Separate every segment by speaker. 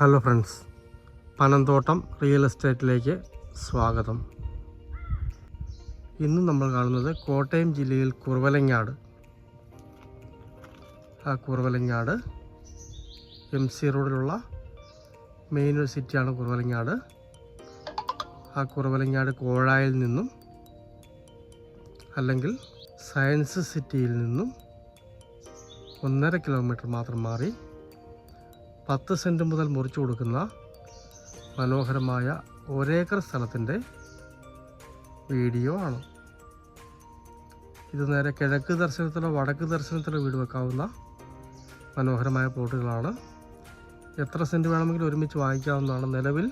Speaker 1: Hello friends Panamthottam real എസ്റ്റേറ്റിലേക്ക് സ്വാഗതം. ഇന്ന് നമ്മൾ കാണുന്നത് കോട്ടയം ജില്ലയിൽ കുറവലങ്ങാട്. ആ കുറവലങ്ങാട് എം സി റോഡിലുള്ള മെയിൻ ഒരു സിറ്റിയാണ് കുറവലങ്ങാട്. ആ കുറവലങ്ങാട് കോഴായിൽ നിന്നും അല്ലെങ്കിൽ സയൻസ് സിറ്റിയിൽ നിന്നും ഒന്നര കിലോമീറ്റർ മാത്രം മാറി പത്ത് സെന്റ് മുതൽ മുറിച്ചു കൊടുക്കുന്ന മനോഹരമായ ഒരേക്കർ സ്ഥലത്തിന്റെ വീഡിയോ ആണ്. ഇത് നേരെ കിഴക്ക് ദർശനത്തിലോ വടക്ക് ദർശനത്തിലോ വീട് വെക്കാവുന്ന മനോഹരമായ പ്ലോട്ടുകളാണ്. എത്ര സെന്റ് വേണമെങ്കിലും ഒരുമിച്ച് വാങ്ങിക്കാവുന്നതാണ്. നിലവിൽ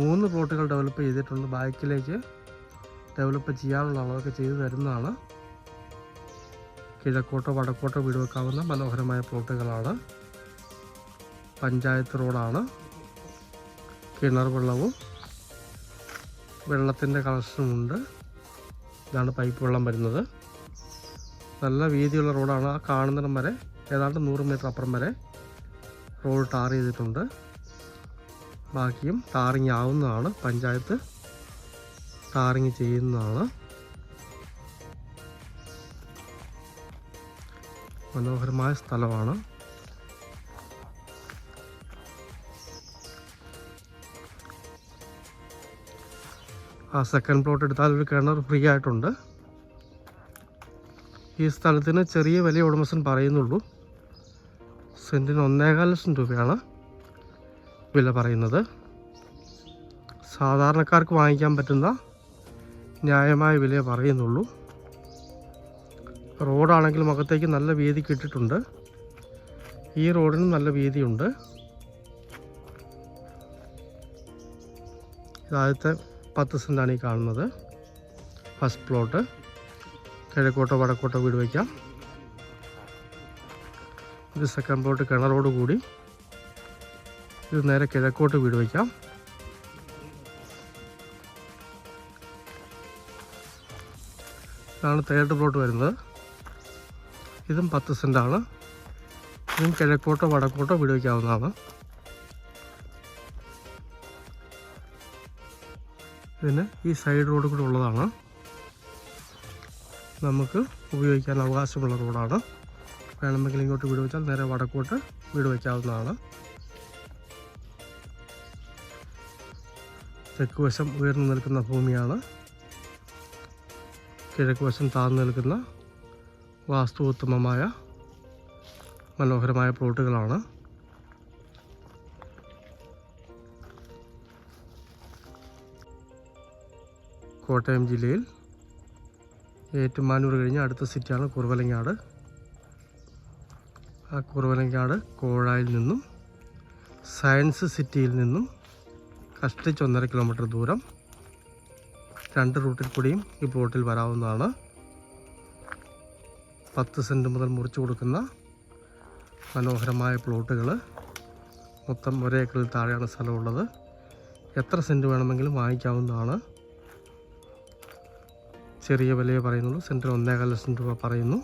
Speaker 1: മൂന്ന് പ്ലോട്ടുകൾ ഡെവലപ്പ് ചെയ്തിട്ടുണ്ട്. ബാക്കിലേക്ക് ഡെവലപ്പ് ചെയ്യാനുള്ള അളവൊക്കെ ചെയ്തു തരുന്നതാണ്. കിഴക്കോട്ടോ വടക്കോട്ടോ വീട് വെക്കാവുന്ന മനോഹരമായ പ്ലോട്ടുകളാണ്. പഞ്ചായത്ത് റോഡാണ്. കിണർ വെള്ളവും വെള്ളത്തിന്റെ കളക്ഷനുമുണ്ട്. ഇതാണ് പൈപ്പ് വെള്ളം വരുന്നത്. നല്ല വീതിയുള്ള റോഡാണ്. ആ കാണുന്നിടം വരെ ഏതാണ്ട് നൂറ് മീറ്റർ അപ്പുറം വരെ റോഡ് ടാർ ചെയ്തിട്ടുണ്ട്. ബാക്കിയും ടാറിങ് ആവുന്നതാണ്. പഞ്ചായത്ത് ടാറിങ് ചെയ്യുന്നതാണ്. മനോഹരമായ സ്ഥലമാണ്. ആ സെക്കൻഡ് പ്ലോട്ട് എടുത്താൽ ഒരു കിണർ ഫ്രീ ആയിട്ടുണ്ട്. ഈ സ്ഥലത്തിന് ചെറിയ വലിയ ഉടമസ്ഥൻ പറയുന്നുള്ളൂ. സെന്റിന് ഒന്നേകാൽ ലക്ഷം രൂപയാണ് വില പറയുന്നത്. സാധാരണക്കാർക്ക് വാങ്ങിക്കാൻ പറ്റുന്ന ന്യായമായ വിലയെ പറയുന്നുള്ളൂ. റോഡാണെങ്കിൽ മുഖത്തേക്ക് നല്ല വീതി കിട്ടിയിട്ടുണ്ട്. ഈ റോഡിനും നല്ല വീതിയുണ്ട്. ഇതാദ്യത്തെ പത്ത് സെന്റാണ് ഈ കാണുന്നത്. ഫസ്റ്റ് പ്ലോട്ട് കിഴക്കോട്ടോ വടക്കോട്ടോ വീട് വയ്ക്കാം. ഇത് സെക്കൻഡ് പ്ലോട്ട് കിണറോട് കൂടി. ഇത് നേരെ കിഴക്കോട്ട് വീട് വയ്ക്കാം. ഇതാണ് തേർഡ് പ്ലോട്ട് വരുന്നത്. ഇതും പത്ത് സെന്റാണ് ഇതും കിഴക്കോട്ടോ വടക്കോട്ടോ വീട് വയ്ക്കാവുന്നതാണ്. ഇതിന് ഈ സൈഡ് റോഡ് കൂടെ ഉള്ളതാണ്. നമുക്ക് ഉപയോഗിക്കാൻ അവകാശമുള്ള റോഡാണ്. വേണമെങ്കിൽ ഇങ്ങോട്ട് വീട് വെച്ചാൽ നേരെ വടക്കോട്ട് വീട് വയ്ക്കാവുന്നതാണ് തെക്ക് വശം ഉയർന്നു നിൽക്കുന്ന ഭൂമിയാണ്. കിഴക്ക് വശം താഴ്ന്നു നിൽക്കുന്ന വാസ്തു ഉത്തമമായ മനോഹരമായ പ്ലോട്ടുകളാണ്. കോട്ടയം ജില്ലയിൽ ഏറ്റുമാനൂർ കഴിഞ്ഞ് അടുത്ത സിറ്റിയാണ് കുറവലങ്ങാട്. ആ കുറവലങ്ങാട് കോഴായിൽ നിന്നും സയൻസ് സിറ്റിയിൽ നിന്നും കഷ്ടിച്ച് ഒന്നര കിലോമീറ്റർ ദൂരം രണ്ട് റൂട്ടിൽ കൂടിയും ഈ പ്ലോട്ടിൽ വരാവുന്നതാണ്. പത്ത് സെന്റ് മുതൽ മുറിച്ചു കൊടുക്കുന്ന മനോഹരമായ പ്ലോട്ടുകൾ മൊത്തം ഒരേക്കറിൽ താഴെയാണ് സ്ഥലമുള്ളത്. എത്ര സെന്റ് വേണമെങ്കിലും വാങ്ങിക്കാവുന്നതാണ്. ചെറിയ വിലയെ പറയുന്നുള്ളൂ. സെന്റിന് ഒന്നേകാൽ ലക്ഷം രൂപ പറയുന്നു.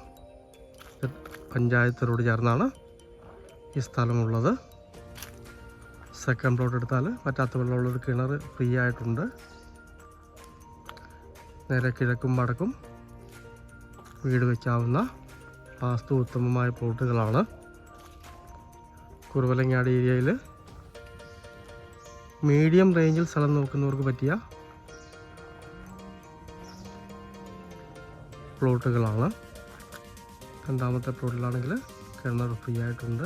Speaker 1: പഞ്ചായത്ത് റോഡ് ചേർന്നാണ് ഈ സ്ഥലമുള്ളത്. സെക്കൻഡ് പ്ലോട്ട് എടുത്താൽ പറ്റാത്ത വെള്ളമുള്ളൊരു കിണർ ഫ്രീ ആയിട്ടുണ്ട്. നേരെ കിഴക്കും വടക്കും വീട് വയ്ക്കാവുന്ന വാസ്തു ഉത്തമമായ പ്ലോട്ടുകളാണ്. കുറുവലങ്ങാട് ഏരിയയിൽ മീഡിയം റേഞ്ചിൽ സ്ഥലം നോക്കുന്നവർക്ക് പറ്റിയ പ്ലോട്ടുകളാണ്. രണ്ടാമത്തെ പ്ലോട്ടിലാണെങ്കിൽ കിണർ ഫ്രീ ആയിട്ടുണ്ട്.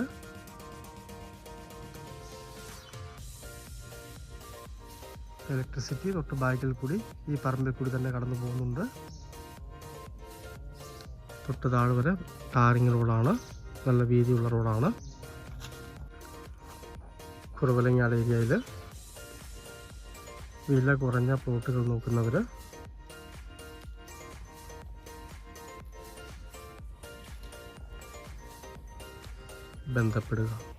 Speaker 1: ഇലക്ട്രിസിറ്റി തൊട്ട് ബാക്കിൽ കൂടി ഈ പറമ്പിൽ കൂടി തന്നെ കടന്നു പോകുന്നുണ്ട്. തൊട്ട് താഴെ വരെ ടാറിങ് റോഡാണ്. നല്ല വീതിയുള്ള റോഡാണ്. കുറവലങ്ങാട് ഏരിയയിൽ വില കുറഞ്ഞ പ്ലോട്ടുകൾ നോക്കുന്നവർ ബന്ധപ്പെടുക.